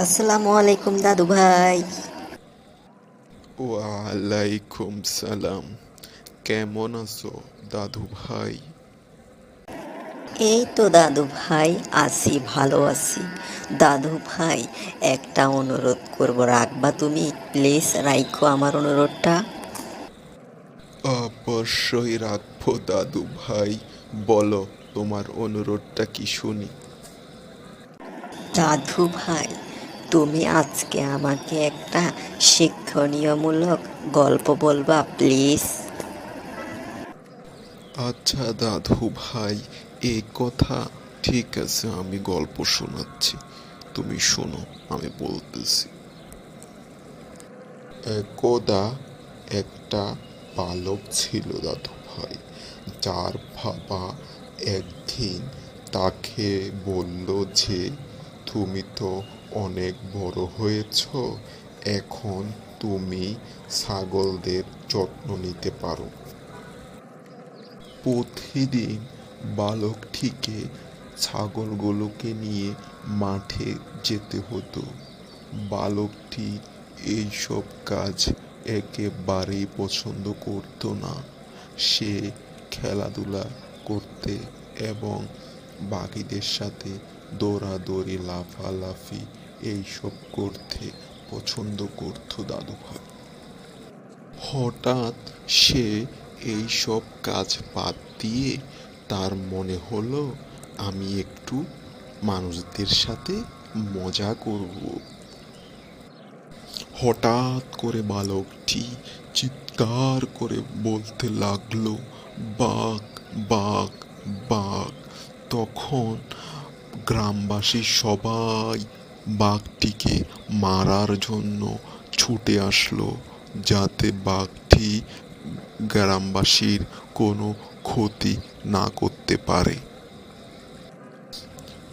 আসসালামু আলাইকুম দাদু ভাই। ওয়ালাইকুম সালাম। কেমন আছো দাদু ভাই? এই তো দাদু ভাই আছি ভালো আছি। দাদু ভাই একটা অনুরোধ করব রাখবা তুমি? প্লিজ রাখো আমার অনুরোধটা। অবশ্যই রাখব দাদু ভাই। বলো তোমার অনুরোধটা কি শুনি? দাদু ভাই তুমি আজকে আমাকে একটা শিক্ষণীয়মূলক গল্প বলবা, প্লিজ? আচ্ছা দাদু ভাই এই কথা ঠিক আছে, আমি গল্প শোনাচ্ছি। তুমি শোনো, আমি বলতেছি। একদা একটা বালক ছিল দাদু ভাই। যার বাবা একদিন তাকে বলল যে, তুমি তো অনেক বড় হয়েছ, এখন তুমি ছাগলদের যত্ন নিতে পারো। প্রতিদিন বালকটিকে ছাগলগুলোকে নিয়ে মাঠে যেতে হতো। বালকটি এইসব কাজ একেবারেই পছন্দ করতো না। সে খেলাধুলা করতে এবং বাকিদের সাথে দৌড়াদৌড়ি, লাফালাফি এইসব করতে পছন্দ করতো দাদু ভাই হঠাৎ সে এই সব কাজ বাদ দিয়ে তার মনে হলো, আমি একটু মানুষদের সাথে মজা করব। হঠাৎ করে বালকটি চিৎকার করে বলতে লাগল বাঘ বাঘ বাঘ তখন গ্রামবাসী সবাই বাঘটিকে মারার জন্য ছুটে আসলো, যাতে বাঘটি গ্রামবাসীর কোনো ক্ষতি না করতে পারে।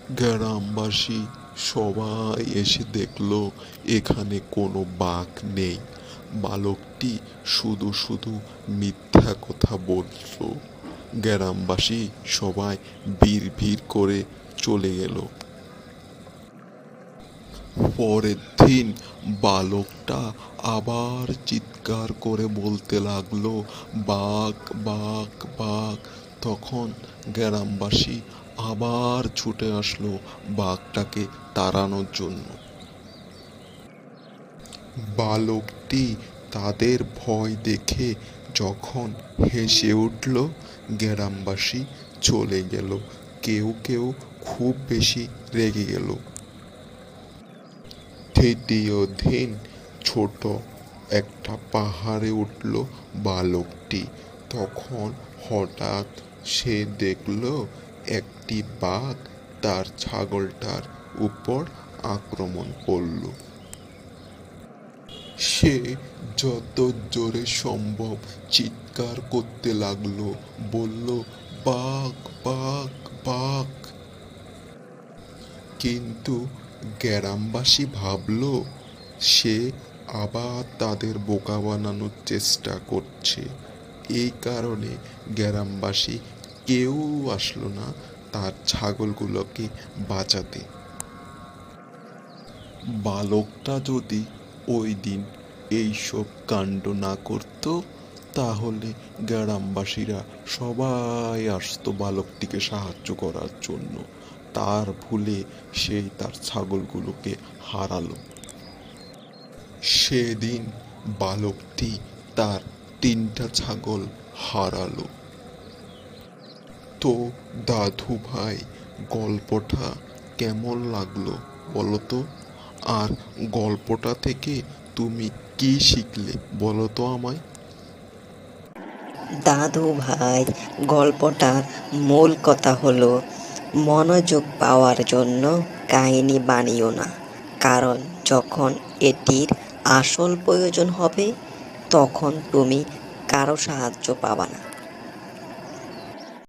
গ্রামবাসী সবাই এসে দেখল, এখানে কোনো বাঘ নেই। বালকটি শুধু শুধু মিথ্যা কথা বলল। গ্রামবাসী সবাই ভিড় ভিড় করে চলে গেল। পরের দিন বালকটা আবার চিৎকার করে বলতে লাগল বাঘ বাঘ বাঘ তখন গ্রামবাসী আবার ছুটে আসলো বাঘটাকে তাড়ানোর জন্য। বালকটি তাদের ভয় দেখে যখন হেসে উঠল, গ্রামবাসী চলে গেল। কেউ কেউ খুব বেশি রেগে গেল। দিন ছোট একটা পাহাড়ে উঠল বালকটি। তখন হঠাৎ সে দেখল একটি বাঘ তার ছাগলটার উপর আক্রমণ করল। সে যত জোরে সম্ভব চিৎকার করতে লাগল, বলল, বাঘ বাঘ বাঘ। কিন্তু গ্রামবাসী ভাবল, সে আবার তাদের বোকা বানানোর চেষ্টা করছে। এই কারণে গ্রামবাসী কেউ আসলো না তার ছাগলগুলোকে বাঁচাতে। বালকটা যদি ওই দিন এইসব কাণ্ড না করত, তাহলে গ্রামবাসীরা সবাই আসতো বালকটিকে সাহায্য করার জন্য। তার ভুলে সেই তার ছাগলগুলোকে হারালো। সেদিন বালকটি তার তিনটা ছাগল হারালো। তো দাদু ভাই, গল্পটা কেমন লাগল বলো তো আর গল্পটা থেকে তুমি কি শিখলে বলো তো আমায়? দাদু ভাই, গল্পটার মূল কথা হলো মনোযোগ পাওয়ার জন্য কাহিনী বানিও না। কারণ যখন এটির আসল প্রয়োজন হবে, তখন তুমি কারও সাহায্য পাবা না।